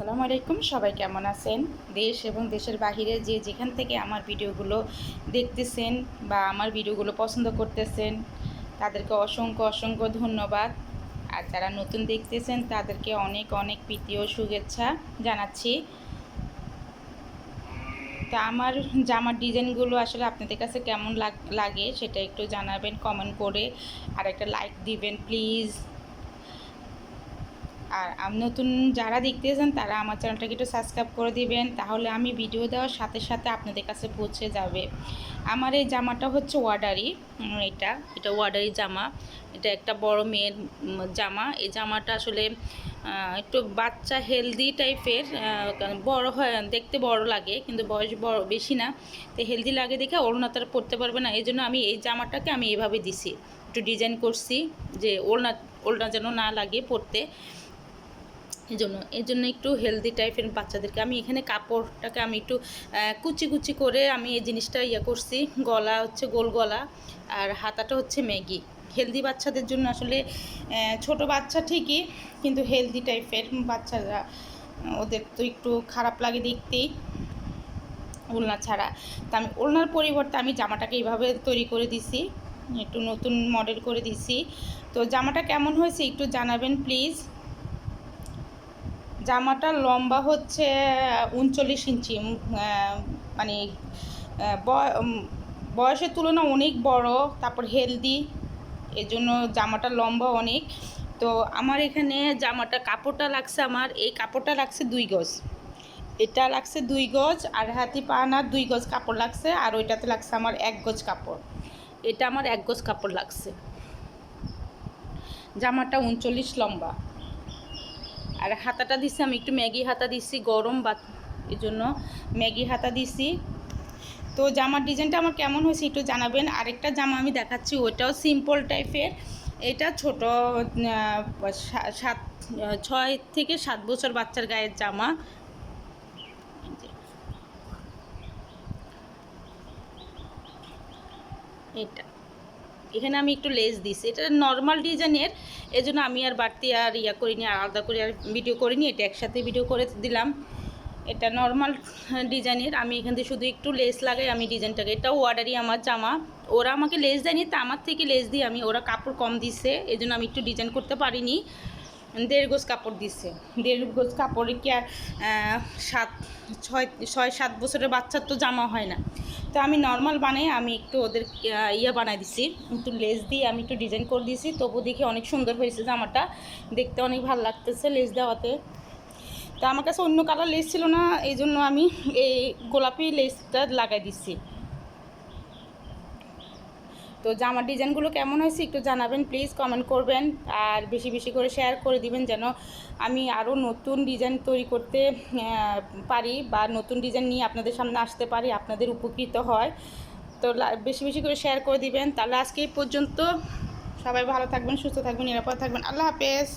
আসসালামু আলাইকুম, সবাই কেমন আছেন? দেশ এবং দেশের বাহিরে যে যেখান থেকে আমার ভিডিওগুলো দেখতেছেন বা আমার ভিডিওগুলো পছন্দ করতেছেন, তাদেরকে অসংখ্য অসংখ্য ধন্যবাদ। আর যারা নতুন দেখতেছেন, তাদেরকে অনেক অনেক প্রীতি ও শুভেচ্ছা জানাচ্ছি। তা আমার জামার ডিজাইনগুলো আসলে আপনাদের কাছে কেমন লাগ- সেটা একটু জানাবেন কমেন্ট করে আর একটা লাইক দিবেন প্লিজ আর নতুন যারা দেখতেছেন, তারা আমার চ্যানেলটাকে একটু সাবস্ক্রাইব করে দিবেন, তাহলে আমি ভিডিও দেওয়ার সাথে সাথে আপনাদের কাছে পৌঁছে যাবে। আমার এই জামাটা হচ্ছে ওয়ার্ডারি এটা এটা ওয়ার্ডারি জামা। এটা একটা বড় মেয়ের জামা। এই জামাটা আসলে একটু বাচ্চা হেলদি টাইপের বড় হয়, দেখতে বড় লাগে, কিন্তু বয়স বড়, বেশি না। তো হেলদি লাগে দেখে ওড়না তার পরতে পারবে না। এই জন্য আমি এই জামাটাকে আমি এভাবে দিছি। একটু ডিজাইন করছি যে ওড়না ওড়না যেন না লাগে পরতে। এই জন্য এই জন্য একটু হেলদি টাইপের বাচ্চাদেরকে আমি এখানে কাপড়টাকে আমি একটু কুচি কুচি করে আমি এই জিনিসটা ইয়ে করছি। গলা হচ্ছে গোল গলা, আর হাতাটা হচ্ছে ম্যাগি। হেলদি বাচ্চাদের জন্য আসলে ছোট বাচ্চা ঠিকই, কিন্তু হেলদি টাইপের বাচ্চারা, ওদের তো একটু খারাপ লাগে দেখতেই, ওলনা ছাড়া। তা আমি, ওলনার পরিবর্তে আমি জামাটাকে এইভাবে তৈরি করে দিছি, একটু নতুন মডেল করে দিছি। তো জামাটা কেমন হয়েছে একটু জানাবেন প্লিজ জামাটার লম্বা হচ্ছে উনচল্লিশ ইঞ্চি মানে বয়- বয়সের তুলনা অনেক বড়, তারপর হেলদি, এজন্য জামাটার লম্বা অনেক। তো আমার এখানে জামাটা, কাপড়টা লাগছে আমার, এই কাপড়টা লাগছে দুই গজ। এটা লাগছে দুই গজ, আর হাতি পানার দুই গজ কাপড় লাগছে, আর ওইটাতে লাগছে আমার এক গজ কাপড়। এটা আমার এক গজ কাপড় লাগছে। জামাটা উনচল্লিশ লম্বা। আর হাতাটা দিছি, আমি একটু ম্যাগি হাতা দিছি, গরম বা এই জন্য ম্যাগি হাতা দিছি। তো জামার ডিজাইনটা আমার কেমন হয়েছে একটু জানাবেন। আরেকটা জামা আমি দেখাচ্ছি, ওইটাও সিম্পল টাইপের এটা ছোট সাত, ছয় থেকে সাত বছর বাচ্চার গায়ের জামা। এটা। এখানে আমি একটু লেস দিছি। এটা নর্মাল ডিজাইনের এই জন্য আমি আর বাড়তি আর ইয়া করিনি, আর আলাদা করে আর ভিডিও করিনি, এটা একসাথে ভিডিও করে দিলাম। এটা নর্মাল ডিজাইনের আমি এখান থেকে শুধু একটু লেস লাগাই আমি ডিজাইনটাকে এটাও অর্ডারই আমার জামা। ওরা আমাকে লেস দেয়নি, তা আমার থেকে লেস দিয়ে আমি, ওরা কাপড় কম দিছে এই জন্য আমি একটু ডিজাইন করতে পারিনি। দেড় গোজ কাপড় দিছে। দেড় গোজ কাপড়ে কি আর সাত, ছয় ছয়, সাত বছরের বাচ্চার তো জামা হয় না। তো আমি নর্মাল বানাই, আমি একটু ওদের ইয়ে বানাই দিছি। একটু লেস দিয়ে আমি একটু ডিজাইন করে দিয়েছি তবু দেখি অনেক সুন্দর হয়েছে জামাটা। দেখতে অনেক ভালো লাগতেছে লেস দেওয়াতে। তা আমার কাছে অন্য কালার লেস ছিল না এই জন্য আমি এই গোলাপি লেসটা লাগাই দিচ্ছি তো জামার ডিজাইনগুলো কেমন হয়েছে একটু জানাবেন প্লিজ কমেন্ট করবেন আর বেশি বেশি করে শেয়ার করে দিবেন যেন আমি আরও নতুন ডিজাইন তৈরি করতে পারি বা নতুন ডিজাইন নিয়ে আপনাদের সামনে আসতে পারি, আপনাদের উপকৃত হয়। তো বেশি বেশি করে শেয়ার করে দিবেন। তাহলে আজকে পর্যন্ত সবাই ভালো থাকবেন, সুস্থ থাকবেন, নিরাপদ থাকবেন। আল্লাহ হাফেজ।